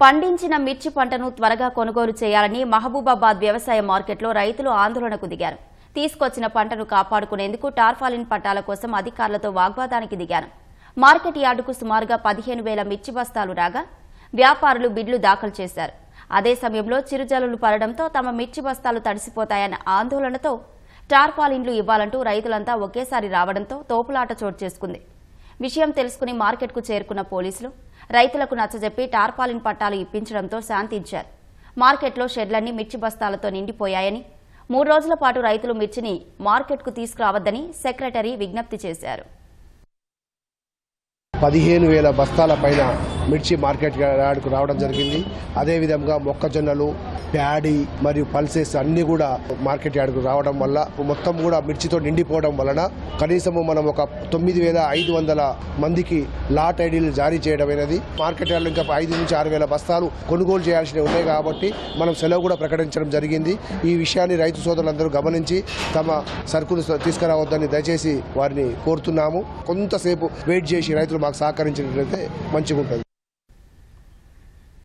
పండించిన మిర్చి పంటను త్వరగా కొనుగోలు చేయాలని మహబూబాబాద్ వ్యవసాయ మార్కెట్లో రైతులు ఆందోళనకు దిగారు. తీసుకొచ్చిన పంటను కాపాడుకునేందుకు టార్ఫాలిన్ పట్టాల కోసం అధికారులతో వాగ్వాదానికి దిగారు. మార్కెట్ యార్డుకు సుమారుగా పదిహేను వేల మిర్చి బస్తాలు రాగా వ్యాపారులు బిడ్లు దాఖలు చేశారు. అదే సమయంలో చిరుజల్లులు పడడంతో తమ మిర్చి బస్తాలు తడిసిపోతాయన్న ఆందోళనతో టార్పాలిన్లు ఇవ్వాలంటూ రైతులంతా ఒకేసారి రావడంతో తోపులాట చోటు చేసుకుంది. విషయం తెలుసుకుని మార్కెట్కు చేరుకున్న పోలీసులు రైతులకు నచ్చజెప్పి టార్పాలిన్ పట్టాలు ఇప్పించడంతో శాంతించారు. మార్కెట్లో షెడ్లన్నీ మిర్చి బస్తాలతో నిండిపోయాయని మూడు రోజుల పాటు రైతులు మిర్చిని మార్కెట్కు తీసుకురావద్దని సెక్రటరీ విజ్ఞప్తి చేశారు. పదిహేను వేల బస్తాల పైన మిర్చి మార్కెట్ యార్డ్కు రావడం జరిగింది. అదేవిధంగా మొక్కజొన్నలు ప్యాడీ మరియు పల్సెస్ అన్ని కూడా మార్కెట్ యార్డుకు రావడం వల్ల మొత్తం కూడా మిర్చితో నిండిపోవడం వలన కనీసము మనం ఒక తొమ్మిది వేల ఐదు వందల మందికి లాట్ ఐడీలు జారీ చేయడం అనేది మార్కెట్ యార్డ్లు ఇంకా ఐదు నుంచి ఆరు వేల బస్తాలు కొనుగోలు చేయాల్సినవి ఉన్నాయి కాబట్టి మనం సెలవు కూడా ప్రకటించడం జరిగింది. ఈ విషయాన్ని రైతు సోదరులందరూ గమనించి తమ సరుకులు తీసుకురావద్దని దయచేసి వారిని కోరుతున్నాము. కొంతసేపు వెయిట్ చేసి రైతులు మాకు సహకరించినట్లయితే మంచిగా ఉంటుంది